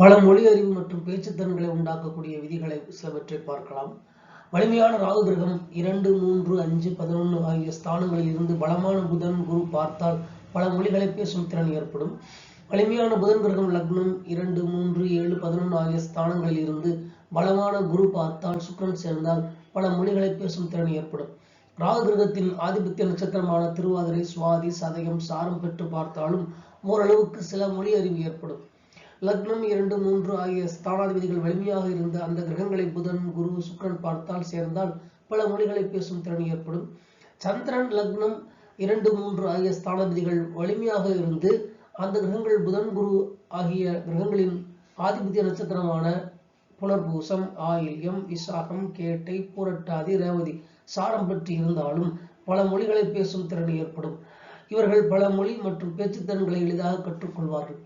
பல மொழி அறிவு மற்றும் பேச்சுத்திறன்களை உண்டாக்கக்கூடிய விதிகளை சிலவற்றை பார்க்கலாம். வலிமையான ராகு கிரகம் இரண்டு மூன்று அஞ்சு பதினொன்று ஆகிய ஸ்தானங்களில் இருந்து பலமான புதன் குரு பார்த்தால் பல மொழிகளை பேசும் திறன் ஏற்படும். வலிமையான புதன் கிரகம் லக்னம் இரண்டு மூன்று ஏழு பதினொன்று ஆகிய ஸ்தானங்களில் இருந்து பலமான குரு பார்த்தால் சுக்கரன் சேர்ந்தால் பல மொழிகளை பேசும் திறன் ஏற்படும். ராகு கிரகத்தின் ஆதிபத்திய நட்சத்திரமான திருவாதிரை சுவாதி சதயம் சாரம் பெற்று பார்த்தாலும் ஓரளவுக்கு சில மொழி அறிவு ஏற்படும். லக்னம் இரண்டு மூன்று ஆகிய ஸ்தானாதிபதிகள் வலிமையாக இருந்த அந்த கிரகங்களை புதன் குரு சுக்கிரன் பார்த்தால் சேர்ந்தால் பல மொழிகளை பேசும் திறன் ஏற்படும். சந்திரன் லக்னம் இரண்டு மூன்று ஆகிய ஸ்தானாதிபதிகள் வலிமையாக இருந்து அந்த கிரகங்கள் புதன் குரு ஆகிய கிரகங்களின் ஆதிபத்திய நட்சத்திரமான புனர்பூசம் ஆயில்யம் விசாகம் கேட்டை பூரட்டாதி ரேவதி சாரம் பற்றி இருந்தாலும் பல மொழிகளை பேசும் திறன் ஏற்படும். இவர்கள் பல மொழி மற்றும் பேச்சுத்திறன்களை எளிதாக கற்றுக்கொள்வார்கள்.